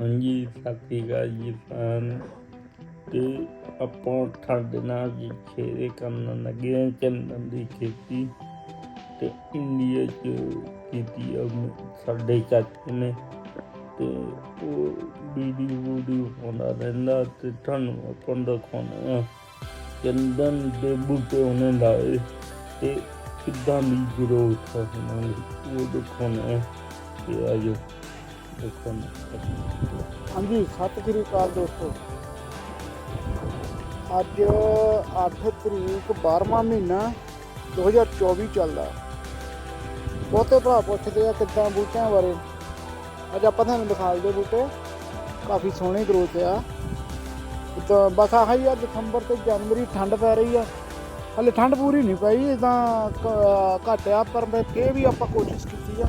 ਹਾਂਜੀ ਸਾਥੀ ਜੀ ਫਾਨ ਤੇ ਆਪਾਂ ਠੰਡ ਨਾਲ ਜੀ ਖੇਰੇ ਕਰਨ ਲੱਗੇ ਹਾਂ ਚੰਦਨ ਦੀ ਖੇਤੀ। ਤੇ ਇੰਡੀਆ ਚ ਕੀਤੀ ਆ, ਸਾਡੇ ਚਾਚੇ ਨੇ। ਤੇ ਉਹ ਵੀਡੀਓ ਵੀਡੀਓ ਪਾਉਂਦਾ ਰਹਿੰਦਾ ਤੇ ਤੁਹਾਨੂੰ ਆਪਾਂ ਦਿਖਾਉਣਾ ਚੰਦਨ ਦੇ ਬੂਟੇ ਉਹਨੇ ਲਾਏ ਤੇ ਕਿੱਦਾਂ ਦੀ ਗਰੋਥ ਆ ਉਹਨਾਂ ਦੀ, ਉਹ ਦਿਖਾਉਣਾ ਹੈ। ਤੇ ਆਜੋ ਦਿਖਾਉਣਾ ਹਾਂਜੀ, ਸਤਿ ਸ੍ਰੀ ਅਕਾਲ ਦੋਸਤੋ। ਅੱਜ 8 ਤਰੀਕ 12ਵਾਂ ਮਹੀਨਾ 2024 ਚੱਲਦਾ। ਬਹੁਤੇ ਭਰਾ ਪੁੱਛਦੇ ਆ ਕਿੱਦਾਂ ਬੂਟਿਆਂ ਬਾਰੇ। ਅੱਜ ਆਪਾਂ ਤੁਹਾਨੂੰ ਦਿਖਾ ਦਿਖਾਲਦੇ ਬੂਟੇ। ਕਾਫੀ ਸੋਹਣੇ ਗਰੋਥ ਆ। ਤਾਂ ਬਸ ਆਹੀ ਆ, ਦਸੰਬਰ ਤੇ ਜਨਵਰੀ ਠੰਡ ਪੈ ਰਹੀ ਆ। ਹਲੇ ਠੰਡ ਪੂਰੀ ਨਹੀਂ ਪਈ, ਤਾਂ ਘੱਟ ਆ, ਪਰ ਮੈਂ ਫੇਰ ਵੀ ਆਪਾਂ ਕੋਸ਼ਿਸ਼ ਕੀਤੀ ਆ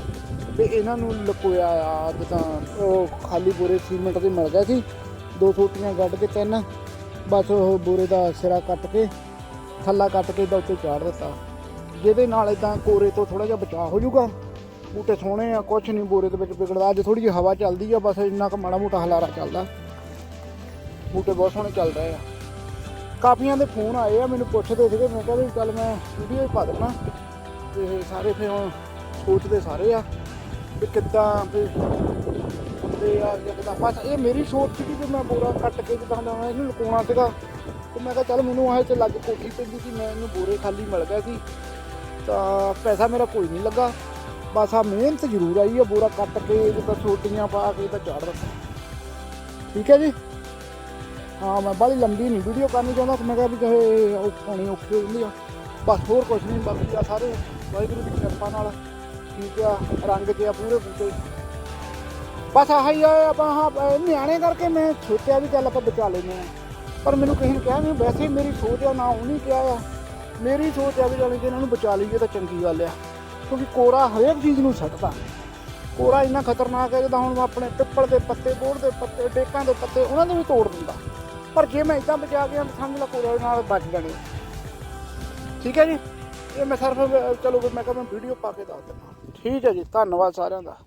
ਤੇ ਇਹਨਾਂ ਨੂੰ ਲਕੋਇਆ ਆ, ਅੱਜ ਤਾਂ ਉਹ ਖਾਲੀ ਬੋਰੇ ਸੀਮੈਂਟ ਦੇ ਮਿਲ ਗਏ ਸੀ। ਦੋ ਛੋਟੀਆਂ ਗੱਡ ਕੇ ਤਿੰਨ, ਬਸ ਉਹ ਬੋਰੇ ਦਾ ਸਿਰਾ ਕੱਟ ਕੇ, ਥੱਲਾ ਕੱਟ ਕੇ ਇਹਦਾ ਉੱਤੇ ਚਾੜ ਦਿੱਤਾ। ਜਿਹਦੇ ਨਾਲ ਇਦਾਂ ਕੋਰੇ ਤੋਂ ਥੋੜਾ ਜਿਹਾ ਬਚਾਅ ਹੋ ਜਾਊਗਾ। ਬੂਟੇ ਸੋਹਣੇ ਆ, ਕੁਛ ਨਹੀਂ ਬੋਰੇ ਦੇ ਵਿੱਚ ਵਿਗੜਦਾ। ਅੱਜ ਥੋੜੀ ਜਿਹੀ ਹਵਾ ਚੱਲਦੀ ਆ, ਬਸ ਇੰਨਾ ਕੁ ਮਾੜਾ ਮੋਟਾ ਹਲਾਰਾ ਚੱਲਦਾ। ਬੂਟੇ ਬਹੁਤ ਸੋਹਣੇ ਚੱਲ ਰਹੇ ਆ। ਕਾਫੀਆਂ ਦੇ ਫੋਨ ਆਏ ਆ, ਮੈਨੂੰ ਪੁੱਛਦੇ ਸੀਗੇ, ਮੈਂ ਕਿਹਾ ਵੀ ਚੱਲ ਮੈਂ ਵੀਡੀਓ ਹੀ ਪਾ ਦੇਣਾ। ਤੇ ਸਾਰੇ ਫਿਰ ਸੋਚਦੇ ਸਾਰੇ ਆ। ਵੀ ਕਿੱਦਾਂ ਵੀ ਤੇ ਆ ਕਿੱਦਾਂ। ਬਸ ਇਹ ਮੇਰੀ ਸੋਚ ਸੀ ਕਿ ਮੈਂ ਬੋਰਾ ਕੱਟ ਕੇ ਜਿੱਦਾਂ ਦਾ ਇਹਨੂੰ ਲੁਕਾਉਣਾ ਸੀਗਾ, ਤੇ ਮੈਂ ਕਿਹਾ ਚੱਲ ਮੈਨੂੰ ਆਹ 'ਚ ਲੱਗ ਕੋਠੀ ਪੈਂਦੀ ਸੀ, ਮੈਂ ਇਹਨੂੰ ਬੋਰੇ ਖਾਲੀ ਮਿਲ ਗਿਆ ਸੀ, ਤਾਂ ਪੈਸਾ ਮੇਰਾ ਕੋਈ ਨਹੀਂ ਲੱਗਾ। ਬਸ ਆ ਮਿਹਨਤ ਜ਼ਰੂਰ ਆਈ ਆ ਬੋਰਾ ਕੱਟ ਕੇ, ਜਿੱਦਾਂ ਛੋਟੀਆਂ ਪਾ ਕੇ ਤਾਂ ਝਾੜ ਦਿੱਤਾ ਠੀਕ ਹੈ ਜੀ? ਹਾਂ, ਮੈਂ ਬੜੀ ਲੰਬੀ ਨਹੀਂ ਵੀਡੀਓ ਕਰਨੀ ਚਾਹੁੰਦਾ ਮੈਂ ਕਿਹਾ ਵੀ ਕਹੇ ਪਾਣੀ ਔਖੀ ਹੋ ਆ। ਬਸ ਹੋਰ ਕੁਝ ਨਹੀਂ, ਬਾਕੀ ਆ ਸਾਰੇ ਵਾਹਿਗੁਰੂ ਦੀ ਕਿਰਪਾ ਨਾਲ। ਠੀਕ ਆ, ਰੰਗ ਜਿਹਾ ਆ ਪੂਰੇ ਬੂਟੇ। ਬਸ ਆਹੀ ਆ, ਆਪਾਂ ਹਾਂ ਨਿਆਣੇ ਕਰਕੇ ਮੈਂ ਸੋਚਿਆ ਵੀ ਚੱਲ ਆਪਾਂ ਬਚਾ ਲੈਨੇ ਆ ਪਰ ਮੈਨੂੰ ਕਿਸੇ ਨੇ ਕਿਹਾ ਨਹੀਂ ਵੈਸੇ ਮੇਰੀ ਸੋਚ ਆ ਨਾ ਉਹਨੇ ਕਿਹਾ ਆ। ਮੇਰੀ ਸੋਚ ਆ ਵੀ ਜਾਣੀ ਕਿ ਇਹਨਾਂ ਨੂੰ ਬਚਾ ਲਈਏ ਤਾਂ ਚੰਗੀ ਗੱਲ ਆ, ਕਿਉਂਕਿ ਕੋਰਾ ਹਰੇਕ ਚੀਜ਼ ਨੂੰ ਸੱਟਦਾ ਕੋਰਾ ਇੰਨਾ ਖਤਰਨਾਕ ਹੈ ਜਿੱਦਾਂ ਹੁਣ ਆਪਣੇ ਪਿੱਪਲ ਦੇ ਪੱਤੇ ਬੋੜ ਦੇ ਪੱਤੇ, ਡੇਕਾਂ ਦੇ ਪੱਤੇ, ਉਹਨਾਂ ਨੂੰ ਵੀ ਤੋੜ ਦਿੰਦਾ। ਪਰ ਜੇ ਮੈਂ ਇਦਾਂ ਬਚਾ ਗਿਆ ਤਾਂ ਸਮਝ ਲਾ ਕੋਰਾ ਨਾਲ ਬਚ ਜਾਣੀ। ਠੀਕ ਹੈ ਜੀ? ਇਹ ਮੈਂ ਸਿਰਫ ਚਲੋ ਮੈਂ ਕਿਹਾ ਮੈਂ ਵੀਡੀਓ ਪਾ ਕੇ ਦੱਸ ਦਿੰਦਾ। ਠੀਕ ਹੈ ਜੀ ਧੰਨਵਾਦ ਸਾਰਿਆਂ ਦਾ।